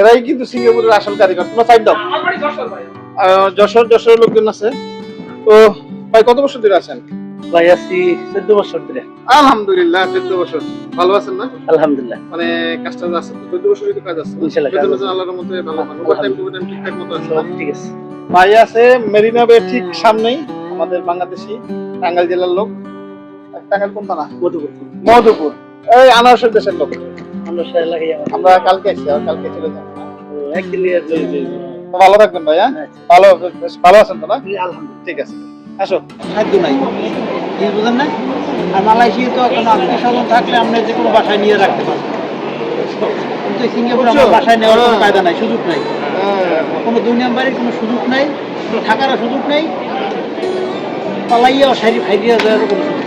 এরাই কিন্তু সিঙ্গাপুরের আসল কারিগর। তোমরা সাইড দাও। যশোর যশোরের লোকজন আছে। তো ভাই কত বছর ধরে আছেন? ভাই আছি চোদ্দ বছর ধরে। আলহামদুলিল্লাহ চোদ্দ বছর। ভালো আছেন না? আলহামদুলিল্লাহ। মানে কাজটা আছে। চোদ্দ বছরই তো কাজ আছে। আল্লাহর মধ্যে ভালো ওভারটাইম ঠিকঠাক মতো আছে ঠিক আছে। ভাই আছে মেরিনা বে ঠিক সামনেই আমাদের বাংলাদেশি টাঙ্গাইল জেলার লোক। টাঙ্গাইল কোন থানা? মধুপুর। মধুপুর। এই আনারসের দেশের লোক। আমরা কালকে আর কালকে চলে যাব। জি জি। ভালো থাকবেন ভাই হ্যাঁ? আচ্ছা। ভালো ভালো আছেন তো না? আলহামদুলিল্লাহ। ঠিক আছে। আসো। খাদ্য নাই। বুঝেন না? আর মালয়েশিয়া তো কোনো আত্মীয় স্বজন থাকলে আপনি যে কোনো বাসায় নিয়ে রাখতে পারবেন কিন্তু সিঙ্গাপুর আমার বাসায় নেওয়ার কোনো কায়দা নাই সুযোগ নাই। কোনো দুই নাম্বারের কোনো সুযোগ নাই থাকারও সুযোগ নাই। পালাইয়া সারি ফাইরিয়া যাওয়ার কোনো সুযোগ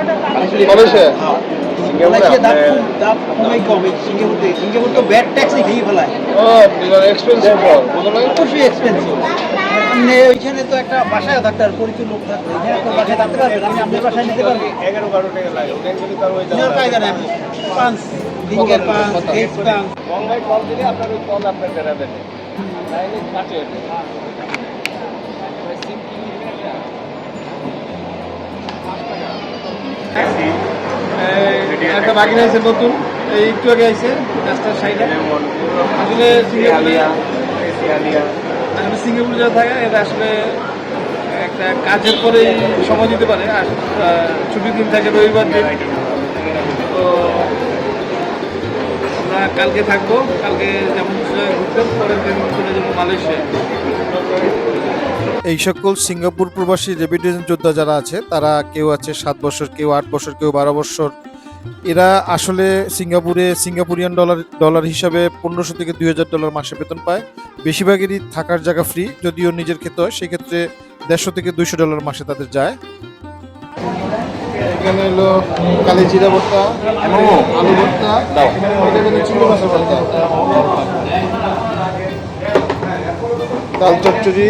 মালয়েশিয়া? ওইখানে তো একটা বাসায় থাকতে আর পরিচয় লোক থাকবে এখানে তো বাসায় থাকতে পারবেন আপনি আপনার বাসায় নিতে পারবেন। এগারো বারো টাকা লাগে কায়দা নেই পাঁচ লিঙ্কের পাঁচ গেট পাঁচ। কল দিলে আপনার ওই কল আপনার বেড়াবে একটা বাগিনা আছে নতুন। এই একটু আগে আইছে রাস্তার সাইডে। আসলে সিঙ্গাপুরে আসলে সিঙ্গাপুরে যারা থাকে এটা আসলে একটা কাজের পরে সময় দিতে পারে। আর ছুটির দিন থাকে রবিবার দিন। তো আমরা কালকে থাকব। কালকে যেমন ঘুরতে পরের দিন চলে যাব মালয়েশিয়া। এই সকল সিঙ্গাপুর প্রবাসী রেমিটেন্স যোদ্ধা যারা আছে তারা কেউ আছে সাত বছর কেউ আট বছর কেউ বারো বছর। এরা আসলে সিঙ্গাপুরে সিঙ্গাপুরিয়ান ডলার ডলার হিসাবে পনেরোশো থেকে দুই হাজার ডলার মাসে বেতন পায়। বেশিরভাগেরই থাকার জায়গা ফ্রি যদিও নিজের ক্ষেত্রে হয় সেক্ষেত্রে দেড়শো থেকে দুইশো ডলার মাসে তাদের যায়। এখানে হলো কালি জিরা ভর্তা আলু ভর্তা চিংড়ি মাছের ভর্তা। ডাল চচ্চড়ি।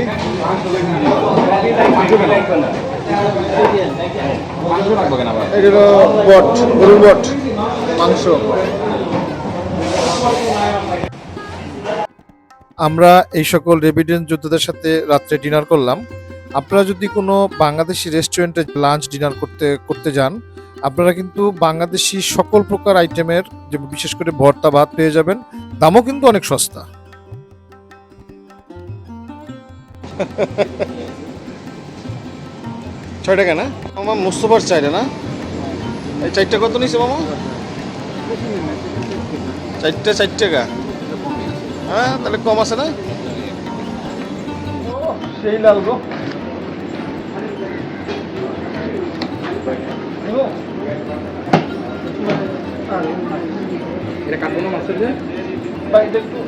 মাংস আমরা এই সকল রেমিটেন্স যোদ্ধাদের সাথে রাত্রে ডিনার করলাম। আপনারা যদি কোনো বাংলাদেশি রেস্টুরেন্টে লাঞ্চ ডিনার করতে করতে যান, আপনারা কিন্তু বাংলাদেশি সকল প্রকার আইটেমের যে বিশেষ করে ভর্তা ভাত পেয়ে যাবেন। দামও কিন্তু অনেক সস্তা। ছয় টাকা না? মামা মুস্তফার চাইটা না? এই চারটা কত নিছে মামা? চারটা চার টাকা। হ্যাঁ তাহলে কম আছে না? সেই লাল গো। এটা কাটবো না মাছের যে? বাইরে একটু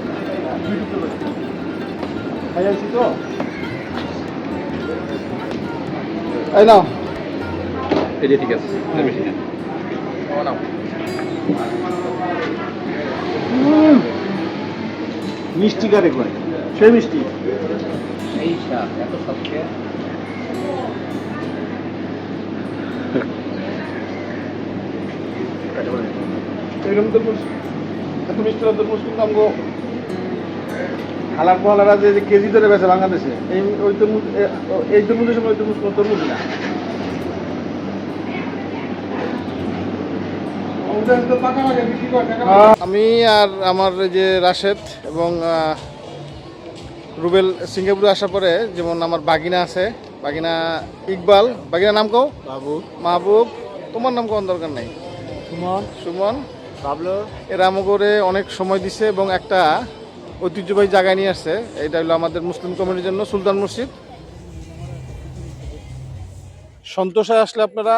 খাই আছি তো? এই নাও। এই যে ঠিক আছে বেশি না নাও। মিষ্টি কারে কয়? সে মিষ্টি। এই স্বাদ এত স্বাদ এরকম তো এত মিষ্টি নাম গো হালার পোহালারা যে যে কেজি ধরে বেছে বাংলাদেশে এই ওই তরমুজ এই তরমুজের সময় ওই তরমুজ কোনো তরমুজ না। আমি আর আমার এই যে রাশেদ এবং রুবেল সিঙ্গাপুরে আসার পরে যেমন আমার বাগিনা আছে বাগিনা ইকবাল বাগিনার নাম কও? বাবু মাহবুব। তোমার নাম কোন দরকার নাই? সুমন। সুমন। বাবলু এরা আমাকে অনেক সময় দিছে এবং একটা ঐতিহ্যবাহী জায়গায় নিয়ে আসছে। এটা হলো আমাদের মুসলিম কমিউনিটির জন্য সুলতান মসজিদ। সন্তোষায় আসলে আপনারা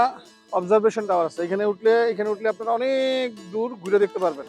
অবজারভেশন টাওয়ার আছে। এখানে উঠলে এখানে উঠলে আপনারা অনেক দূর ঘুরে দেখতে পারবেন।